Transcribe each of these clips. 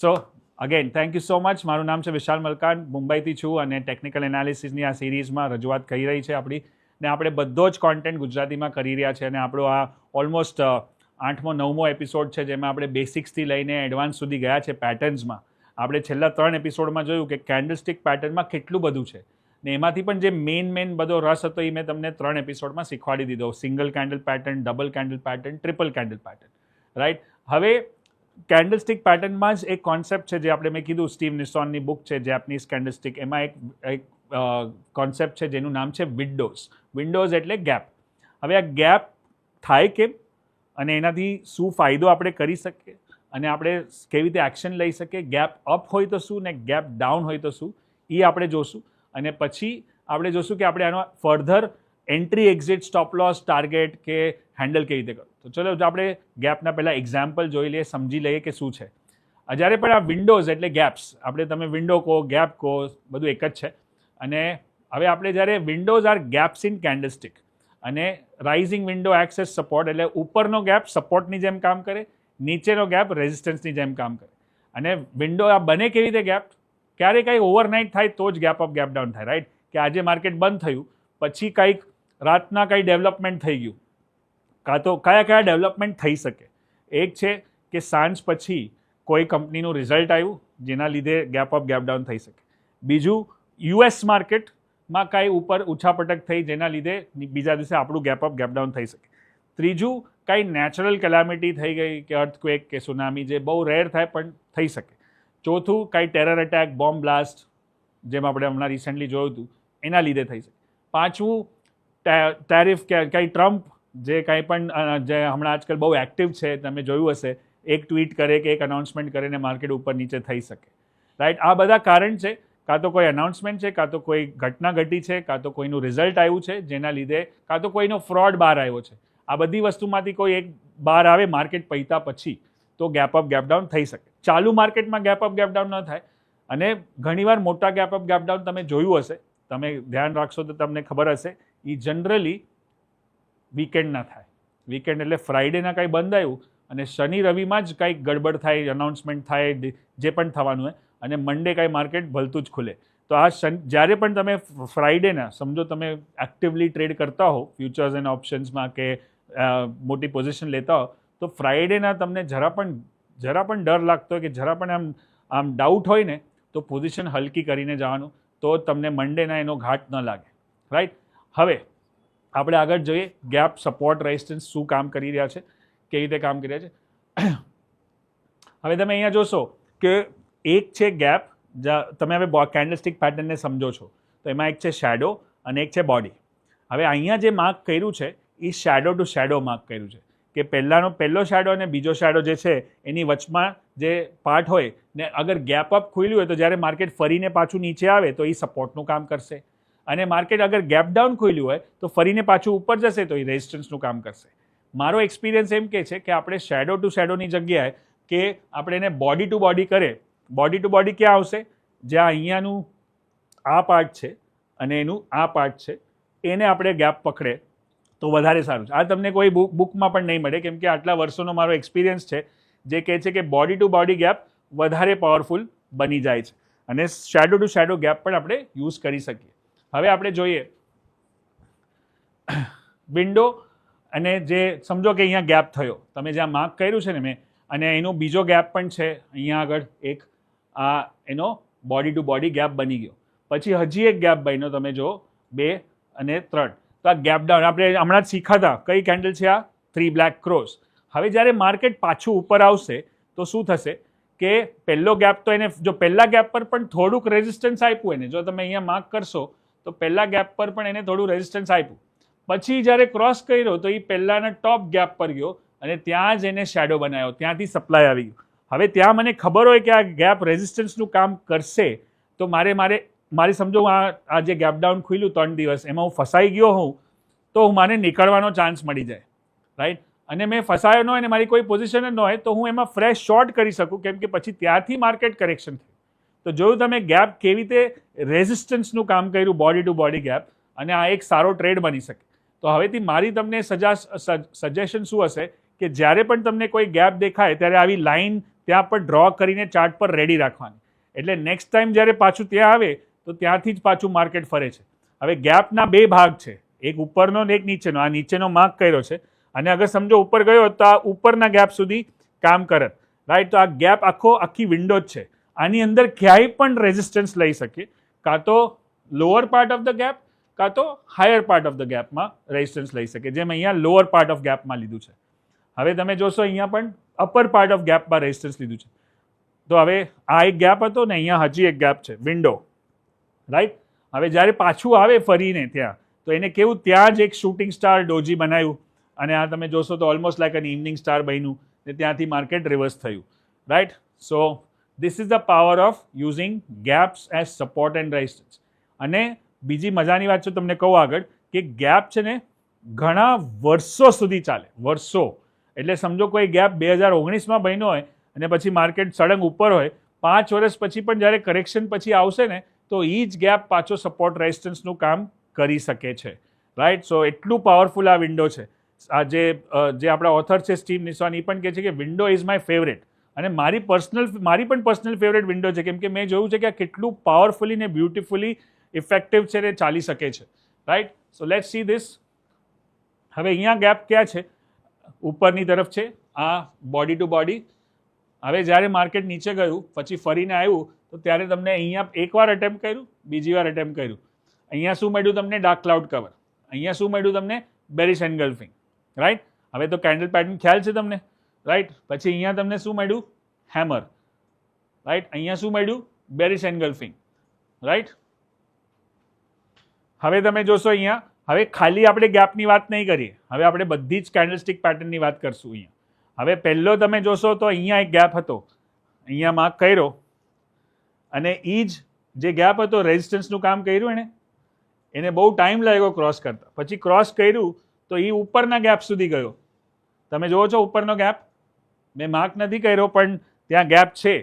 So again thank you so much મારું નામ છે વિશાલ મલકાન. મુંબઈથી છું અને ટેકનિકલ એનાલિસિસની આ સિરીઝમાં રજૂઆત કરી રહી છે આપણી. ને આપણે બધો જ કોન્ટેન્ટ ગુજરાતીમાં કરી રહ્યા છે અને આપણો આ ઓલમોસ્ટ આઠમો, નવમો એપિસોડ છે જેમાં આપણે બેસિક્સથી લઈને એડવાન્સ સુધી ગયા છે પેટર્ન્સમાં આપણે છેલ્લા ત્રણ એપિસોડમાં જોયું કે કેન્ડલસ્ટિક પેટર્નમાં કેટલું બધું છે. ને એમાંથી પણ જે મેઇન મેઇન બધો રસ હતો એ મેં તમને ત્રણ એપિસોડમાં શીખવાડી દીધો. Single candle pattern double candle pattern triple candle pattern right હવે કેન્ડલસ્ટિક પેટર્નમાં જ એક કોન્સેપ્ટ છે જે આપણે મેં કીધું સ્ટીવ નિસોનની બુક છે જેપનીઝ કેન્ડલસ્ટિક એમાં એક એક કોન્સેપ્ટ છે જેનું નામ છે વિન્ડોઝ વિન્ડોઝ એટલે ગેપ હવે આ ગેપ થાય કેમ? અને એનાથી શું ફાયદો આપણે કરી શકીએ? અને આપણે કેવી રીતે એક્શન લઈ શકીએ? ગેપ અપ હોય તો શું ને ગેપ ડાઉન હોય તો શું? એ આપણે જોશું. અને પછી આપણે જોશું કે આપણે આનો further entry exit stop loss target કે હેન્ડલ કેવી રીતે કરવું. તો ચલો આપણે ગેપના પહેલાં એક્ઝામ્પલ જોઈ લઈએ, સમજી લઈએ કે શું છે. જ્યારે પણ આ વિન્ડોઝ એટલે ગેપ્સ આપણે તમે વિન્ડો કહો ગેપ કહો, બધું એક જ છે. અને હવે આપણે જ્યારે windows are gaps in candlestick અને rising window acts as support એટલે ઉપરનો ગેપ સપોર્ટની જેમ કામ કરે, નીચેનો ગેપ રેઝિસ્ટન્સની જેમ કામ કરે. અને વિન્ડો આ બને કેવી રીતે ગેપ ક્યારે કંઈ ઓવરનાઇટ થાય તો જ ગેપ અપ ગેપ ડાઉન થાય રાઈટ કે આજે માર્કેટ બંધ થયું, પછી કંઈક રાતના કંઈ ડેવલપમેન્ટ થઈ ગયું કાં તો કયા કયા ડેવલપમેન્ટ થઈ શકે? એક છે કે સાંજ પછી કોઈ કંપનીનું રિઝલ્ટ આવ્યું જેના લીધે ગેપ અપ, ગેપ ડાઉન થઈ શકે. બીજું, યુએસ માર્કેટમાં કાંઈ ઉપર ઉછાપટક થઈ જેના લીધે બીજા દિવસે આપણું ગેપ અપ, ગેપ ડાઉન થઈ શકે. ત્રીજું, કાંઈ નેચરલ કેલામિટી થઈ ગઈ કે અર્થક્વેક કે સુનામી જે બહુ રેર થાય પણ થઈ શકે. ચોથું, કાંઈ ટેરર એટેક, બોમ્બ બ્લાસ્ટ જેમ આપણે હમણાં રિસન્ટલી જોયું હતું, એના લીધે થઈ શકે. પાંચમું ટેરિફ કે કંઈ ટ્રમ્પ જે કાંઈ પણ જે હમણાં આજકાલ બહુ એક્ટિવ છે, તમે જોયું હશે, એક ટ્વીટ કરે કે એક અનાઉન્સમેન્ટ કરીને માર્કેટ ઉપર નીચે થઈ શકે. રાઈટ આ બધા કારણ છે. કાં તો કોઈ અનાઉન્સમેન્ટ છે, કાં તો કોઈ ઘટના ઘટી છે, કાં તો કોઈનું રિઝલ્ટ આવ્યું છે, જેના લીધે કાં તો કોઈનો ફ્રોડ બહાર આવ્યો છે. આ બધી વસ્તુમાંથી કોઈ એક બહાર આવે માર્કેટ પૈતા પછી, તો ગેપ અપ ગેપ ડાઉન થઈ શકે. ચાલુ માર્કેટમાં ગેપ અપ ગેપ ડાઉન ન થાય. અને ઘણીવાર મોટા ગેપ અપ ગેપ ડાઉન તમે જોયું હશે. તમે ધ્યાન રાખશો તો તમને ખબર હશે. એ જનરલી વીકેન્ડના થાય. વીકેન્ડ એટલે ફ્રાઈડેના કાંઈ બંધ આવ્યું અને શનિ રવિમાં જ કાંઈક ગડબડ થાય અનાઉન્સમેન્ટ થાય, જે પણ થવાનું હોય અને મંડે કાંઈ માર્કેટ ભલતું જ ખુલે. તો આ શન જ્યારે પણ તમે ફ્રાઈડેના સમજો તમે એક્ટિવલી ટ્રેડ કરતા હો ફ્યુચર્સ એન્ડ ઓપ્શન્સમાં કે મોટી પોઝિશન લેતા હો, તો ફ્રાઈડેના તમને જરા પણ જરા પણ ડર લાગતો હોય કે જરા પણ આમ આમ ડાઉટ હોય ને, તો પોઝિશન હલકી કરીને જવાનું, તો તમને મંડેના એનો ઘાટ ન લાગે. રાઈટ હવે આપણે આગળ જોઈએ ગેપ સપોર્ટ રેઝિસ્ટન્સ શું કામ કરી રહ્યા છે, કેવી રીતે કામ કરી રહ્યા છે. હવે તમે અહીંયા જોશો કે એક છે ગેપ તમે હવે કેન્ડલસ્ટિક પેટર્નને સમજો છો. તો એમાં એક છે શેડો અને એક છે બોડી હવે અહીંયા જે માર્ક કર્યું છે, એ શેડો ટુ શેડો માર્ક કર્યું છે. કે પહેલાંનો, પહેલો શેડો અને બીજો શેડો જે છે, એની વચમાં જે પાર્ટ હોય ને અગર ગેપ અપ ખુલ્યું હોય તો જ્યારે માર્કેટ ફરીને પાછું નીચે આવે તો એ સપોર્ટનું કામ કરશે. અને માર્કેટ અગર ગેપ ડાઉન ખોલ્યું હોય, તો ફરીને પાછું ઉપર જશે તો એ રેઝિસ્ટન્સનું કામ કરશે. મારો એક્સપિરિયન્સ એમ કે છે કે આપણે શેડો ટુ શેડોની જગ્યાએ કે આપણે એને બોડી ટુ બોડી કરે બોડી ટુ બોડી ક્યાં આવશે? જ્યાં અહીંયાનું આ પાર્ટ છે અને એનું આ પાર્ટ છે, એને આપણે ગેપ પકડે તો વધારે સારું છે. આ તમને કોઈ બુક બુકમાં પણ નહીં મળે, કેમ કે આટલા વર્ષોનો મારો એક્સપિરિયન્સ છે, જે કહે છે કે બોડી ટુ બોડી ગેપ વધારે પાવરફુલ બની જાય છે. અને શેડો ટુ શેડો ગેપ પણ આપણે યુઝ કરી શકીએ. હવે આપણે જોઈએ. વિન્ડો અને જે સમજો કે અહીંયા ગેપ થયો. તમે જ્યાં માર્ક કર્યું છે ને મેં, અને એનો બીજો ગેપ પણ છે. અહીંયા આગળ એક આ એનો બોડી ટુ બોડી ગેપ બની ગયો. પછી હજી એક ગેપ બન્યો, તમે જો બે અને ત્રણ. તો આ ગેપ ડાઉન, આપણે હમણાં જ શીખાતા કઈ કેન્ડલ છે આ? થ્રી બ્લેક ક્રોસ હવે જ્યારે માર્કેટ પાછું ઉપર આવશે, તો શું થશે? કે પહેલો ગેપ તો એને, જો પહેલા ગેપ પર પણ થોડુંક રેઝિસ્ટન્સ આપ્યું એને, જો તમે અહીંયા માર્ક કરશો તો પહેલા ગેપ પર પણ એને થોડું રેઝિસ્ટન્સ આપ્યું. પછી જ્યારે ક્રોસ કર્યો, તો એ પહેલાંના ટોપ ગેપ પર ગયો અને ત્યાં જ એને શેડો બનાવ્યો ત્યાંથી સપ્લાય આવી ગયું. હવે ત્યાં મને ખબર હોય કે આ ગેપ રેઝિસ્ટન્સનું કામ કરશે, તો મારે મારે, મારી સમજો, હું આ જે ગેપ ડાઉન ખુલ્યું ત્રણ દિવસ, એમાં હું ફસાઈ ગયો હોઉં, તો હું મને નીકળવાનો ચાન્સ મળી જાય. રાઈટ અને મેં ફસાયો ન હોય અને મારી કોઈ પોઝિશન જ ન હોય, તો હું એમાં ફ્રેશ શોર્ટ કરી શકું, કેમ કે પછી ત્યાંથી માર્કેટ કરેક્શન થયું. તો જોયું તમે ગેપ કેવી રીતે રેઝિસ્ટન્સનું કામ કર્યું બોડી ટુ બોડી ગેપ અને આ એક સારો ટ્રેડ બની શકે. તો હવેથી મારી તમને સજા સજેશન શું હશે કે જ્યારે પણ તમને કોઈ ગેપ દેખાય, ત્યારે આવી લાઈન ત્યાં પર ડ્રો કરીને ચાર્ટ પર રેડી રાખવાની. એટલે નેક્સ્ટ ટાઈમ જ્યારે પાછું ત્યાં આવે, તો ત્યાંથી જ પાછું માર્કેટ ફરે છે. હવે ગેપના બે ભાગ છે. એક ઉપરનો ને એક નીચેનો. આ નીચેનો માર્ક કર્યો છે. અને અગર સમજો ઉપર ગયો તો આ ઉપરના ગેપ સુધી કામ કરત રાઈટ તો આ ગેપ આખો, આખી વિન્ડો જ છે. આની અંદર ક્યાંય પણ રેઝિસ્ટન્સ લઈ શકીએ કાં તો lower part of the gap કાં તો હાયર પાર્ટ ઓફ ધ ગેપમાં રેઝિસ્ટન્સ લઈ શકે, જેમ અહીંયા લોઅર પાર્ટ ઓફ ગેપમાં લીધું છે. હવે તમે જોશો અહીંયા પણ અપર પાર્ટ ઓફ ગેપમાં રેઝિસ્ટન્સ લીધું છે. તો હવે આ એક ગેપ હતો ને અહીંયા હજી એક ગેપ છે વિન્ડો રાઈટ હવે જ્યારે પાછું આવે ફરીને ત્યાં, તો એને કેવું ત્યાં જ એક શૂટિંગ સ્ટાર ડોજી બનાવ્યું અને આ તમે જોશો તો almost like an evening star બન્યું ને ત્યાંથી માર્કેટ રિવર્સ થયું. Right so this is the power of using gaps as support and resistance અને બીજી મજાની વાત છે, તમને કહું આગળ, કે ગેપ છે ને ઘણા વર્ષો સુધી ચાલે. વર્ષો. એટલે સમજો કોઈ ગેપ બે હજાર ઓગણીસમાં બન્યો હોય અને પછી માર્કેટ સળંગ ઉપર હોય, પાંચ વર્ષ પછી પણ જ્યારે કરેક્શન પછી આવશે ને, તો એ જ ગેપ પાછો સપોર્ટ રેઝિસ્ટન્સનું કામ કરી શકે છે. રાઈટ સો એટલું પાવરફુલ આ વિન્ડો છે. આ જે જે આપણા ઓથર છે સ્ટીમ નિસવાન એ પણ કહે છે કે વિન્ડો ઇઝ માય ફેવરેટ અને મારી પર્સનલ મારી પણ પર્સનલ ફેવરેટ વિન્ડો છે. કેમ કે મેં જોયું છે કે આ કેટલું પાવરફુલી ને બ્યુટિફુલી ઇફેક્ટિવ છે ને ચાલી શકે છે. Right so let see this હવે અહીંયા ગેપ ક્યાં છે? ઉપરની તરફ છે. આ બોડી ટુ બોડી હવે જ્યારે માર્કેટ નીચે ગયું, પછી ફરીને આવ્યું, તો ત્યારે તમને અહીંયા એકવાર અટેમ્પ કર્યું, બીજી વાર અટેમ્પ કર્યું. અહીંયા શું મળ્યું તમને? ડાર્ક ક્લાઉડ કવર અહીંયા શું મળ્યું તમને? બેરિશ એન્ગલ્ફિંગ રાઈટ હવે તો કેન્ડલ પેટર્ન ખ્યાલ છે તમને? રાઈટ પછી અહીંયા તમને શું મળ્યું? હેમર રાઈટ અહીંયા શું મળ્યું? બેરિશ એન્ગલ્ફિંગ રાઈટ હવે તમે જોશો અહીંયા, હવે ખાલી આપણે ગેપની વાત નહીં કરીએ. હવે આપણે બધી જ કેન્ડલસ્ટિક પેટર્નની વાત કરશું અહીંયા. હવે પહેલો તમે જોશો તો અહીંયા એક ગેપ હતો. અહીંયા માર્ક કર્યો. અને એ જ જે ગેપ હતો રેઝિસ્ટન્સનું કામ કર્યું એણે. એને બહુ ટાઈમ લાગ્યો ક્રોસ કરતા. પછી ક્રોસ કર્યું તો એ ઉપરના ગેપ સુધી ગયો. તમે જુઓ છો ઉપરનો ગેપ મેં માર્ક નથી કર્યો, પણ ત્યાં ગેપ છે.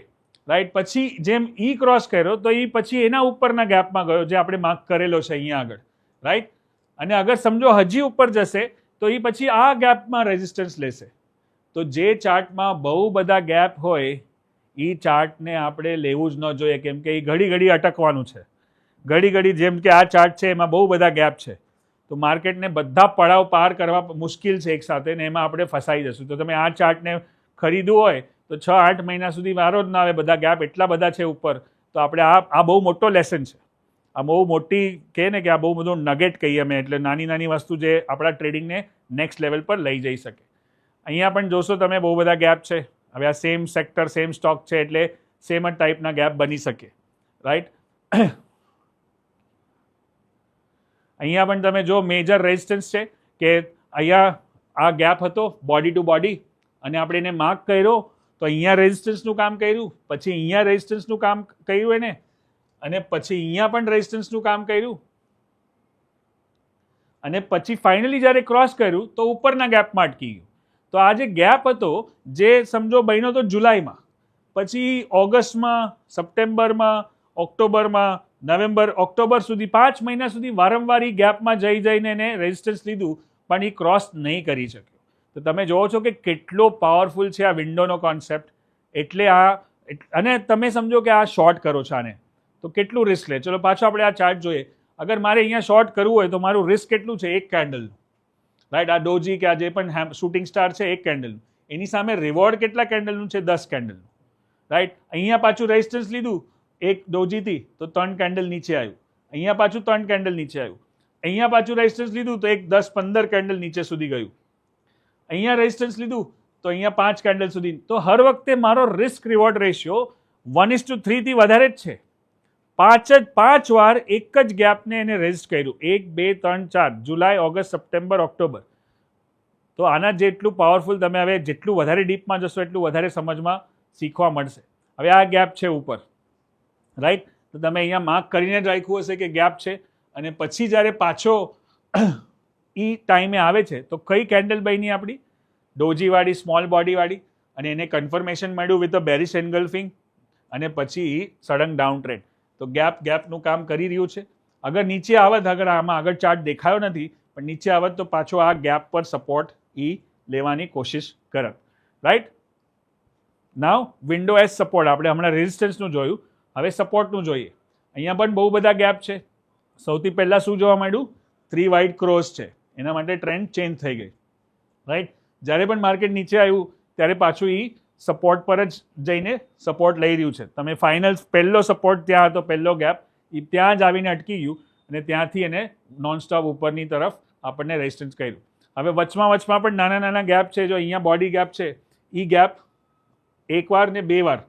રાઈટ પછી જેમ ઈ ક્રોસ કર્યો, તો એ પછી એના ઉપરના ગેપમાં ગયો, જે આપણે માર્ક કરેલો છે અહીંયા આગળ. રાઈટ અને અગર સમજો હજી ઉપર જશે, તો એ પછી આ ગેપમાં રેઝિસ્ટન્સ લેશે. તો જે ચાર્ટમાં બહુ બધા ગેપ હોય એ ચાર્ટને આપણે લેવું જ ન જોઈએ, કેમ કે એ ઘડી ઘડી અટકવાનું છે. ઘડી ઘડી જેમ કે આ ચાર્ટ છે, એમાં બહુ બધા ગેપ છે. તો માર્કેટને બધા પડાવ પાર કરવા મુશ્કેલ છે એકસાથે ને એમાં આપણે ફસાઈ જશું. તો તમે આ ચાર્ટને ખરીદવું હોય તો છ, આઠ મહિના સુધી વારો જ ના આવે, બધા ગેપ એટલા બધા છે ઉપર. તો આપણે આ આ બહુ મોટો લેસન છે. આ બહુ મોટી કહે ને કે આ બહુ બધું નગેટ કહીએ અમે, એટલે નાની નાની વસ્તુ જે આપણા ટ્રેડિંગને નેક્સ્ટ લેવલ પર લઈ જઈ શકે. અહીંયા પણ જોશો તમે બહુ બધા ગેપ છે. હવે આ સેમ સેક્ટર સેમ સ્ટોક છે, એટલે સેમ જ ટાઈપના ગેપ બની શકે. રાઈટ અહીંયા પણ તમે જો મેજર રેઝિસ્ટન્સ છે કે અહીંયા આ ગેપ હતો બોડી ટુ બોડી અને આપણે એને માર્ક કર્યો, તો અહીંયા રેઝિસ્ટન્સનું કામ કર્યું, પછી અહીંયા રેઝિસ્ટન્સનું કામ કર્યું એને, અને પછી અહીંયા પણ રેઝિસ્ટન્સનું કામ કર્યું. અને પછી ફાઇનલી જ્યારે ક્રોસ કર્યું, તો ઉપરના ગેપમાં અટકી ગયું. તો આ જે ગેપ હતો, જે સમજો બન્યો તો જુલાઈમાં. પછી ઓગસ્ટમાં, સપ્ટેમ્બરમાં, ઓક્ટોબરમાં, નવેમ્બર, ઓક્ટોબર સુધી, પાંચ મહિના સુધી વારંવાર એ ગેપમાં જઈ જઈને એને રેઝિસ્ટન્સ લીધું, પણ એ ક્રોસ નહીં કરી શક્યો તો તમે જોવો છો કે કેટલો પાવરફુલ છે આ વિન્ડોનો કોન્સેપ્ટ એટલે આ, અને તમે સમજો કે આ શોર્ટ કરો છો આને. તો કેટલું રિસ્ક લે? ચલો પાછો આપણે આ ચાર્ટ જોઈએ. અગર મારે અહીંયા શોર્ટ કરવું હોય તો મારું રિસ્ક કેટલું છે? એક કેન્ડલનું રાઈટ આ ડોજી કે આ જે પણ શૂટિંગ સ્ટાર છે, એક કેન્ડલનું એની સામે રિવોર્ડ કેટલા કેન્ડલનું છે? દસ કેન્ડલનું રાઈટ અહીંયા પાછું રેઝિસ્ટન્સ લીધું. એક ડોજીથી તો ત્રણ કેન્ડલ નીચે આવ્યું. અહીંયા પાછું ત્રણ કેન્ડલ નીચે આવ્યું. અહીંયા પાછું રેઝિસ્ટન્સ લીધું તો એક દસ પંદર કેન્ડલ નીચે સુધી ગયું. અહીંયા રેઝિસ્ટન્સ લીધું, તો અહીંયા પાંચ કેન્ડલ સુધી. તો હર વખતે મારો risk reward ratio one is to થ્રીથી વધારે જ છે. પાંચ જ, પાંચ વાર એક જ ગેપને એને રેઝિસ્ટ કર્યું. એક, બે, ત્રણ, ચાર. જુલાઈ ઓગસ્ટ સપ્ટેમ્બર ઓક્ટોબર તો આના જેટલું પાવરફુલ તમે હવે જેટલું વધારે ડીપમાં જશો, એટલું વધારે સમજમાં શીખવા મળશે. હવે આ ગેપ છે ઉપર. રાઈટ તો તમે અહીંયા માર્ક કરીને જ રાખ્યું હશે કે ગેપ છે. અને પછી જ્યારે પાછો એ ટાઈમે આવે છે, તો કઈ કેન્ડલ બની આપણી? ડોજીવાળી સ્મોલ બોડીવાળી અને એને કન્ફર્મેશન મળ્યું વિથ અ બેરિશ એન્ગલ્ફિંગ અને પછી સડન ડાઉન ટ્રેન્ડ તો ગેપ ગેપનું કામ કરી રહ્યું છે. અગર નીચે આવત, અગર આમાં આગળ ચાર્ટ દેખાયો નથી, પણ નીચે આવત, તો પાછો આ ગેપ પર સપોર્ટ એ લેવાની કોશિશ કરત. Right now window as support આપણે હમણાં રેઝિસ્ટન્સનું જોયું. હવે સપોર્ટનું જોઈએ. અહીંયા પણ બહુ બધા ગેપ છે. સૌથી પહેલાં શું જોવા માંડ્યું થ્રી વાઇટ ક્રોસ છે. એના માટે ટ્રેન્ડ ચેન્જ થઈ ગઈ. રાઈટ જ્યારે પણ માર્કેટ નીચે આવ્યું, ત્યારે પાછું એ સપોર્ટ પર જ જઈને સપોર્ટ લઈ રહ્યું છે. તમે ફાઇનલ પહેલો સપોર્ટ ત્યાં હતો, પહેલો ગેપ એ ત્યાં જ આવીને અટકી ગયું અને ત્યાંથી એને નોનસ્ટોપ ઉપરની તરફ આપણને રેઝિસ્ટન્સ કર્યું. હવે વચમાં વચમાં પણ નાના નાના ગેપ છે. જો અહીંયા બોડી ગેપ છે એ ગેપ એકવાર ને બે વાર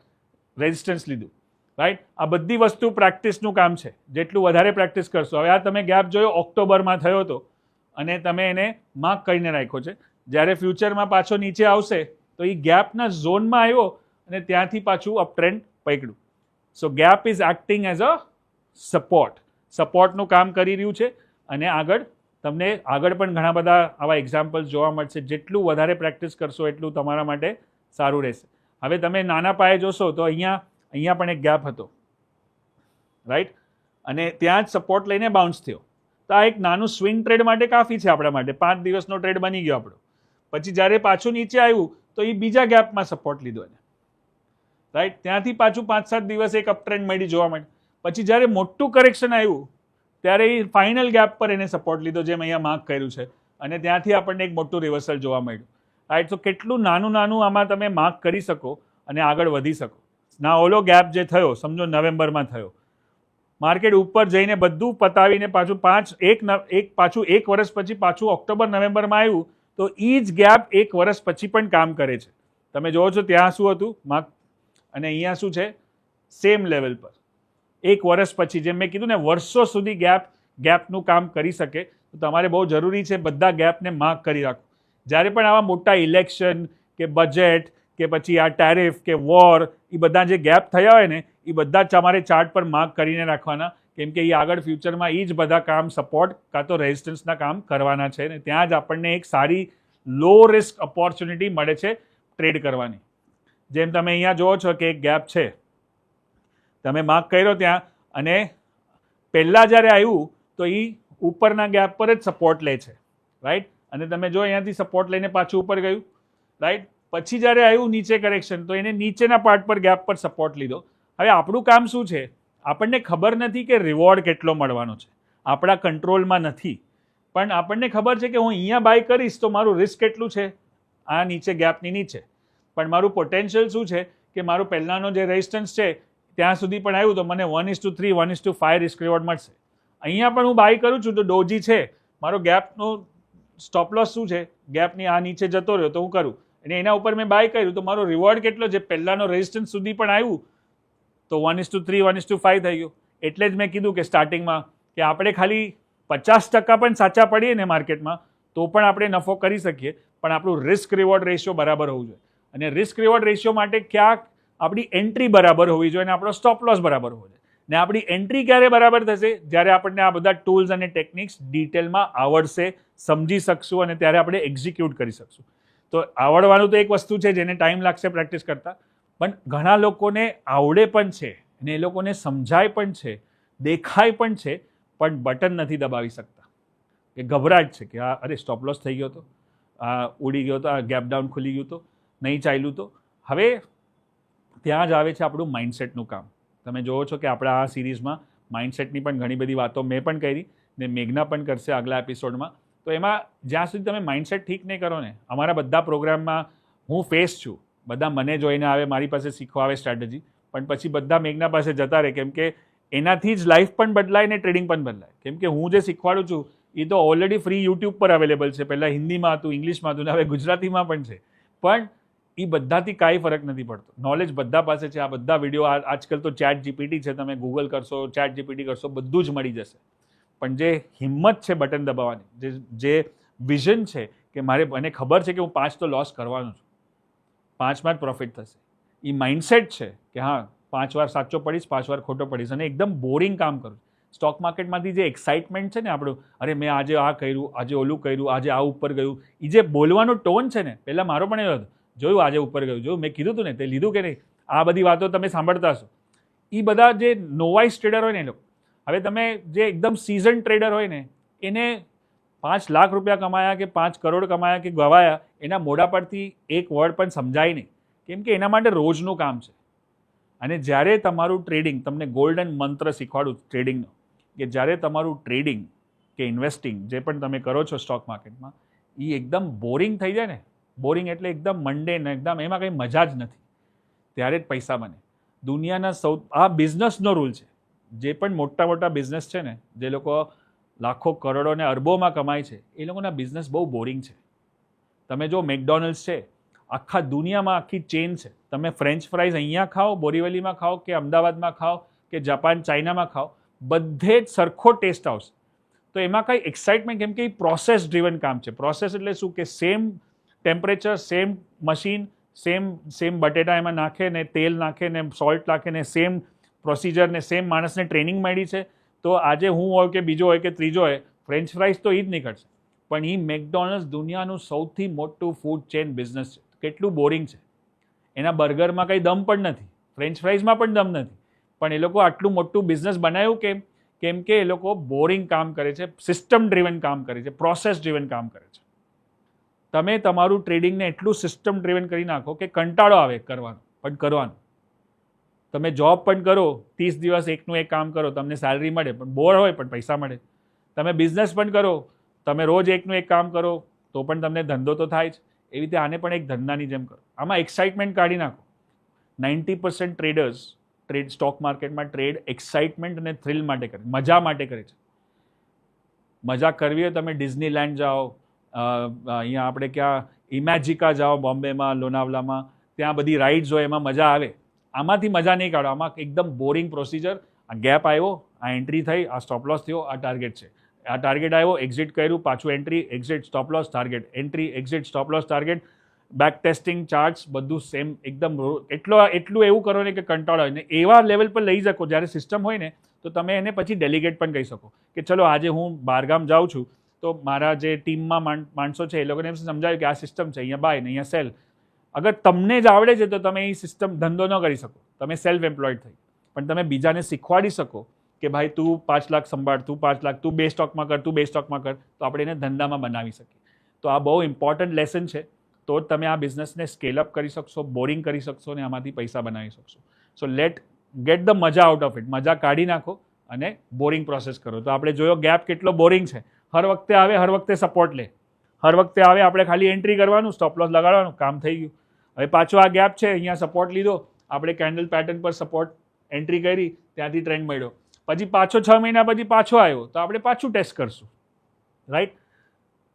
રેઝિસ્ટન્સ લીધું. રાઈટ આ બધી વસ્તુ પ્રેક્ટિસનું કામ છે. જેટલું વધારે પ્રેક્ટિસ કરશો. હવે આ તમે ગેપ જોયો ઓક્ટોબરમાં થયો હતો. અને તમે એને માર્ક કરીને રાખ્યો છે. જ્યારે ફ્યુચરમાં પાછો નીચે આવશે, તો એ ગેપના ઝોનમાં આવ્યો અને ત્યાંથી પાછું અપ ટ્રેન્ડ પકડ્યું. So gap is acting as a support સપોર્ટનું કામ કરી રહ્યું છે અને આગળ તમને આગળ પણ ઘણા બધા આવા એક્ઝામ્પલ્સ જોવા મળશે. જેટલું વધારે પ્રેક્ટિસ કરશો, એટલું તમારા માટે સારું રહેશે. હવે તમે નાના પાયે જોશો, તો અહીંયા અહીંયા પણ એક ગેપ હતો. રાઈટ અને ત્યાં જ સપોર્ટ લઈને બાઉન્સ થયો. તો આ એક નાનું સ્વિંગ ટ્રેડ માટે કાફી છે આપણા માટે. પાંચ દિવસનો ટ્રેડ બની ગયો આપણો. પછી જ્યારે પાછું નીચે આવ્યું, તો એ બીજા ગેપમાં સપોર્ટ લીધો એને. રાઈટ ત્યાંથી પાછું પાંચ સાત દિવસ એક અપટ્રેન્ડ મળી જોવા માટે પછી જ્યારે મોટું કરેક્શન આવ્યું, ત્યારે એ ફાઇનલ ગેપ પર એને સપોર્ટ લીધો, જેમ અહીંયા માર્ક કર્યું છે. અને ત્યાંથી આપણને એક મોટું રિવર્સલ જોવા મળ્યું રાઈટ તો કેટલું નાનું નાનું આમાં તમે માર્ક કરી શકો અને આગળ વધી શકો. ના ઓલો ગેપ જે થયો, સમજો નવેમ્બરમાં થયો. માર્કેટ ઉપર જઈને બધું પતાવીને પાછું પાંચ, એક એક પાછું એક વર્ષ પછી પાછું ઓક્ટોબર, નવેમ્બરમાં આવ્યું, તો એ જ ગેપ એક વર્ષ પછી પણ કામ કરે છે. તમે જોવો છો ત્યાં શું હતું? માર્ક અને અહીંયા શું છે? સેમ લેવલ પર. એક વર્ષ પછી, જેમ મેં કીધું ને, વર્ષો સુધી ગેપ, ગેપનું કામ કરી શકે. તો તમારે બહુ જરૂરી છે બધા ગેપને માર્ક કરી રાખો જ્યારે પણ આવા મોટા ઇલેક્શન કે બજેટ કે પછી આ ટેરિફ કે વોર એ બધા જે ગેપ થયા હોય ને એ બધા જ તમારે ચાર્ટ પર માર્ક કરીને રાખવાના. કેમ કે એ આગળ ફ્યુચરમાં એ જ બધા કામ સપોર્ટ કાં તો રેઝિસ્ટન્સના કામ કરવાના છે ને ત્યાં જ આપણને એક સારી લો રિસ્ક ઓપોર્ચ્યુનિટી મળે છે ટ્રેડ કરવાની. જેમ તમે અહીંયા જુઓ છો કે એક ગેપ છે. તમે માર્ક કર્યો ત્યાં અને પહેલાં જ્યારે આવ્યું તો એ ઉપરના ગેપ પર જ સપોર્ટ લે છે. રાઈટ અને તમે જો અહીંયાથી સપોર્ટ લઈને પાછું ઉપર ગયું. રાઈટ પછી જ્યારે આવ્યું નીચે કરેક્શન તો એને નીચેના પાર્ટ પર ગેપ પર સપોર્ટ લીધો. હવે આપણું કામ શું છે? આપણને ખબર નથી કે રિવોર્ડ કેટલો મળવાનો છે. આપણા કંટ્રોલમાં નથી. પણ આપણને ખબર છે કે હું અહીંયા બાય કરીશ તો મારું રિસ્ક કેટલું છે? આ નીચે ગેપની નીચે. પણ મારું પોટેન્શિયલ શું છે? કે મારું પહેલાંનો જે રેઝિસ્ટન્સ છે, ત્યાં સુધી પણ આવ્યું તો મને one is two three one is two five risk reward મળશે. અહીંયા પણ હું બાય કરું છું તો ડોજી છે. મારો ગેપનો સ્ટોપ લોસ શું છે? ગેપની આ નીચે જતો રહ્યો તો હું કરું. અને એના ઉપર મેં બાય કર્યું તો મારો રિવોર્ડ કેટલો છે? પહેલાંનો રેઝિસ્ટન્સ સુધી પણ આવ્યું. તો one is two three one is two five થઈ ગયું. એટલે જ મેં કીધું કે સ્ટાર્ટિંગમાં કે આપણે ખાલી પચાસ ટકા પણ સાચા પડીએ ને માર્કેટમાં, તો પણ આપણે નફો કરી શકીએ. પણ આપણું રિસ્ક રિવોર્ડ રેશિયો બરાબર હોવું જોઈએ. અને રિસ્ક રિવોર્ડ રેશિયો માટે ક્યાંક આપણી એન્ટ્રી બરાબર હોવી જોઈએ અને આપણો સ્ટોપ લોસ બરાબર હોવો જોઈએ. ને આપણી એન્ટ્રી ક્યારે બરાબર થશે? જ્યારે આપણને આ બધા ટૂલ્સ અને ટેકનિક્સ ડિટેલમાં આવડશે, સમજી શકશું અને ત્યારે આપણે એક્ઝિક્યુટ કરી શકશું. તો આવડવાનું તો એક વસ્તુ છે જેને ટાઈમ લાગશે પ્રેક્ટિસ કરતાં. પણ ઘણા લોકોને આવડે પણ છે અને એ લોકોને સમજાય પણ છે, દેખાય પણ છે, પણ બટન નથી દબાવી શકતા. કે ગભરાટ છે કે આ અરે સ્ટોપ લોસ થઈ ગયો હતો આ ઉડી ગયો હતો આ ગેપ ડાઉન ખુલી ગયું તો. નહીં ચાલ્યું તો. હવે ત્યાં જ આવે છે આપણું માઇન્ડસેટનું કામ. તમે જોવો છો કે આપણા આ સિરીઝમાં માઇન્ડસેટની પણ ઘણી બધી વાતો મેં પણ કરી ને મેઘના પણ કરશે આગલા એપિસોડમાં તો એમાં જ્યાં સુધી તમે માઇન્ડસેટ ઠીક નહીં કરો ને, અમારા બધા પ્રોગ્રામમાં હું ફેસ છું. બધા મને જોઈને આવે, મારી પાસે શીખવા આવે સ્ટ્રેટેજી પણ પછી બધા મેઘના પાસે જતા રહે, કેમ કે એનાથી જ લાઈફ પણ બદલાય ને ટ્રેડિંગ પણ બદલાય. કેમ કે હું જે શીખવાડું છું એ તો ઓલરેડી ફ્રી યુટ્યુબ પર અવેલેબલ છે. પહેલાં હિન્દીમાં હતું, ઇંગ્લિશમાં હતું, ને હવે ગુજરાતીમાં પણ છે. પણ એ બધાથી કાંઈ ફરક નથી પડતો. નોલેજ બધા પાસે છે. આ બધા વીડિયો આજકાલ તો ચેટ જીપીટી છે. તમે ગૂગલ કરશો ચેટ જીપીટી કરશો, બધું જ મળી જશે. પણ જે હિંમત છે બટન દબાવવાની, જે જે વિઝન છે કે મારે, મને ખબર છે કે હું પાંચ તો લોસ કરવાનો છું. પાંચમાં જ પ્રોફિટ થશે. એ માઇન્ડસેટ છે કે હા, પાંચ વાર સાચો પડીશ, પાંચ વાર ખોટો પડીશ અને એકદમ બોરિંગ કામ કરું સ્ટોક માર્કેટમાંથી જે એક્સાઇટમેન્ટ છે ને આપણું, અરે મેં આજે આ કર્યું, આજે ઓલું કર્યું, આજે આ ઉપર ગયું એ જે બોલવાનો ટોન છે ને, પહેલાં મારો પણ એવો હતો. જોયું આજે ઉપર ગયું, જોયું, મેં કીધું હતું ને, તે લીધું કે નહીં? આ બધી વાતો તમે સાંભળતા હશો. એ બધા જે નોવાઇસ ટ્રેડર હોય ને એ લોકો, હવે તમે જે એકદમ સિઝન ટ્રેડર હોય ને, એને પાંચ લાખ રૂપિયા કમાયા કે પાંચ કરોડ કમાયા કે ગવાયા, એના મોડા પરથી એક વર્ડ પણ સમજાય નહીં. કેમ કે એના માટે રોજનું કામ છે. અને જ્યારે તમારું ટ્રેડિંગ તમને ગોલ્ડન મંત્ર શીખવાડું ટ્રેડિંગનો કે જ્યારે તમારું ટ્રેડિંગ કે ઇન્વેસ્ટિંગ જે પણ તમે કરો છો સ્ટોક માર્કેટમાં એ એકદમ બોરિંગ થઈ જાય ને. બોરિંગ એટલે એકદમ મંડે ને એકદમ એમાં કંઈ મજા જ નથી. ત્યારે જ પૈસા બને. દુનિયાના સૌ, આ બિઝનેસનો રૂલ છે. જે પણ મોટા મોટા બિઝનેસ છે ને, જે લોકો લાખો કરોડો અને અરબોમાં કમાય છે. એ લોકોના બિઝનેસ બહુ બોરિંગ છે. તમે જો મેકડોનલ્ડ્સ છે, આખા દુનિયામાં આખી ચેન છે. તમે ફ્રેન્ચ ફ્રાઈઝ અહીંયા ખાઓ, બોરીવલીમાં ખાઓ કે અમદાવાદમાં ખાઓ કે જાપાન, ચાઇનામાં ખાઓ, બધે જ સરખો ટેસ્ટ આવશે તો એમાં કંઈ એક્સાઇટમેન્ટ કેમ કે એ પ્રોસેસ ડ્રીવન કામ છે. પ્રોસેસ એટલે શું કે same temperature same machine same same બટેટા એમાં નાખે ને તેલ નાખે ને સોલ્ટ નાખે ને સેમ પ્રોસિજર ને સેમ માણસને ટ્રેનિંગ મળી છે. તો આજે હું હોય કે બીજો હોય કે ત્રીજો હોય ફ્રેન્ચ ફ્રાઈઝ તો એ જ નીકળશે. પણ એ મેકડોનલ્સ દુનિયાનું સૌથી મોટું ફૂડ ચેન બિઝનેસ છે. કેટલું બોરિંગ છે. એના બર્ગરમાં કંઈ દમ પણ નથી. ફ્રેન્ચ ફ્રાઈઝમાં પણ દમ નથી. પણ એ લોકો આટલું મોટું બિઝનેસ બનાવ્યું કેમ? કેમ કે એ લોકો બોરિંગ કામ કરે છે સિસ્ટમ ડ્રીવન કામ કરે છે પ્રોસેસ ડ્રીવન કામ કરે છે. તમે તમારું ટ્રેડિંગને એટલું સિસ્ટમ ડ્રીવન કરી નાખો કે કંટાળો આવે કરવાનો, પણ કરવાનું. તમે જોબ પણ કરો, ત્રીસ દિવસ એકનું એક કામ કરો, તમને સેલરી મળે, પણ બોર હોય, પણ પૈસા મળે. તમે બિઝનેસ પણ કરો, તમે રોજ એકનું એક કામ કરો, તો પણ તમને ધંધો તો થાય જ. એવી રીતે આને પણ એક ધંધાની જેમ કરો. આમાં એક્સાઇટમેન્ટ કાઢી નાખો. Ninety percent traders trade stock માર્કેટમાં ટ્રેડ એક્સાઇટમેન્ટ અને થ્રિલ માટે કરે, મજા માટે કરે છે. મજા કરવી હોય તમે ડિઝનીલેન્ડ જાઓ અહીંયા આપણે ક્યાં ઇમેજિકા જાઓ, બોમ્બેમાં, લોનાવલામાં, ત્યાં બધી રાઇડ્સ હોય, એમાં મજા આવે. આમાંથી મજા નહીં કાઢો. આમાં એકદમ બોરિંગ પ્રોસિજર આ ગેપ આવ્યો, આ એન્ટ્રી થઈ, આ સ્ટોપ લોસ થયો, આ ટાર્ગેટ છે. આ ટાર્ગેટ આવ્યો એક્ઝિટ કર્યું, પાછું entry exit stop loss target entry exit stop loss target back testing charts બધું સેમ એકદમ એટલો એટલું એવું કરો ને કે કંટાળો હોય ને એવા લેવલ પર લઈ શકો. જ્યારે સિસ્ટમ હોય ને, તો તમે એને પછી ડેલિગેટ પણ કહી શકો. કે ચલો, આજે હું બહારગામ જાઉં છું, તો મારા જે ટીમમાં માણસો છે, એ લોકોને એમ સમજાવ્યું કે આ સિસ્ટમ છે. અહીંયા બાય ને અહીંયા સેલ અગર તમને જ આવડે છે તો તમે એ સિસ્ટમ ધંધો ન કરી શકો. તમે સેલ્ફ એમ્પ્લોયડ થઈ. પણ તમે બીજાને શીખવાડી શકો કે ભાઈ તું પાંચ લાખ સંભાળ, તું પાંચ લાખ, તું બે સ્ટોકમાં કર, તું બે સ્ટોકમાં કર, તો આપણે એને ધંધામાં બનાવી શકીએ. તો આ બહુ ઇમ્પોર્ટન્ટ લેસન છે. તો જ તમે આ બિઝનેસને સ્કેલ અપ કરી શકશો બોરિંગ કરી શકશો અને આમાંથી પૈસા બનાવી શકશો. સો લેટ ગેટ ધ મજા આઉટ ઓફ ઇટ મજા કાઢી નાખો અને બોરિંગ પ્રોસેસ કરો. તો આપણે જોયો ગેપ કેટલો બોરિંગ છે. હર વખતે આવે, હર વખતે સપોર્ટ લે. હર વખતે આવે, આપણે ખાલી એન્ટ્રી કરવાનું સ્ટોપ લોસ લગાડવાનું, કામ થઈ ગયું. હવે પાછો આ ગેપ છે, અહીંયા સપોર્ટ લીધો. આપણે કેન્ડલ પેટર્ન પર સપોર્ટ એન્ટ્રી કરી, ત્યાંથી ટ્રેન્ડ મળ્યો. પછી પાછો છ મહિના પછી પાછો આવ્યો. તો આપણે પાછું ટેસ્ટ કરશું. રાઈટ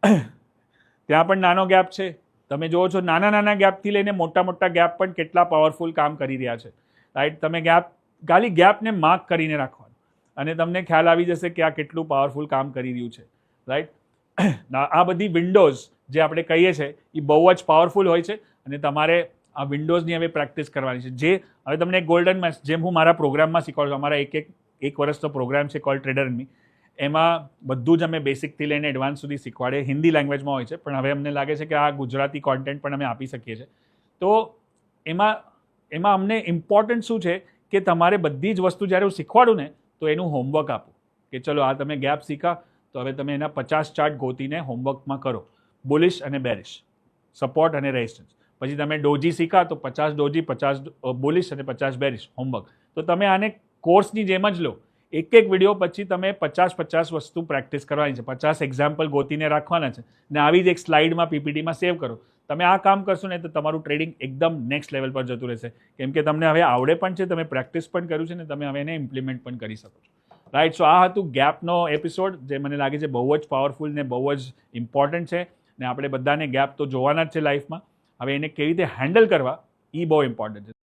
ત્યાં પણ નાનો ગેપ છે. તમે જુઓ છો, નાના નાના ગેપથી લઈને મોટા મોટા ગેપ પણ કેટલા પાવરફુલ કામ કરી રહ્યા છે. રાઈટ તમે ગેપ ખાલી ગેપને માર્ક કરીને રાખવાનું. અને તમને ખ્યાલ આવી જશે કે આ કેટલું પાવરફુલ કામ કરી રહ્યું છે. રાઈટ આ બધી વિન્ડોઝ જે આપણે કહીએ છીએ, એ બહુ જ પાવરફુલ હોય છે. અને તમારે આ વિન્ડોઝની હવે પ્રેક્ટિસ કરવાની છે. જે હવે તમને એક ગોલ્ડન મેસ જેમ હું મારા પ્રોગ્રામમાં શીખવાડું છું, અમારા એક એક એક વર્ષનો પ્રોગ્રામ છે કોલ ટ્રેડર મી એમાં બધું જ અમે બેસિકથી લઈને એડવાન્સ સુધી શીખવાડે હિન્દી લેંગ્વેજમાં હોય છે, પણ હવે અમને લાગે છે કે આ ગુજરાતી કોન્ટેન્ટ પણ અમે આપી શકીએ છીએ. તો એમાં એમાં અમને ઇમ્પોર્ટન્ટ શું છે કે તમારે બધી જ વસ્તુ જ્યારે હું શીખવાડું ને, તો એનું હોમવર્ક આપું. કે ચલો, આ તમે ગેપ શીખા, તો હવે તમે એના પચાસ ચાર્ટ ગોતીને હોમવર્કમાં કરો. બુલિશ અને બેરિશ સપોર્ટ અને રેઝિસ્ટન્સ પછી તમે ડોજી શીખા તો પચાસ ડોજી, પચાસ બોલીશ અને પચાસ બેરીશ હોમવર્ક તો તમે આને કોર્સની જેમ જ લો. એક એક વીડિયો પછી તમે પચાસ પચાસ વસ્તુ પ્રેક્ટિસ કરવાની છે. પચાસ એક્ઝામ્પલ ગોતીને રાખવાના છે. ને આવી જ એક સ્લાઇડમાં પીપીટીમાં સેવ કરો. તમે આ કામ કરશો ને તો તમારું ટ્રેડિંગ એકદમ નેક્સ્ટ લેવલ પર જતું રહેશે. કેમ કે તમને હવે આવડે પણ છે, તમે પ્રેક્ટિસ પણ કર્યું છે ને તમે હવે એને ઇમ્પ્લિમેન્ટ પણ કરી શકો છો. રાઈટ સો આ હતું ગેપનો એપિસોડ જે મને લાગે છે બહુ જ પાવરફુલ ને બહુ જ ઇમ્પોર્ટન્ટ છે. ને આપણે બધાને ગેપ તો જોવાના જ છે લાઈફમાં હવે એને કેવી રીતે હેન્ડલ કરવા એ બહુ ઇમ્પોર્ટન્ટ છે.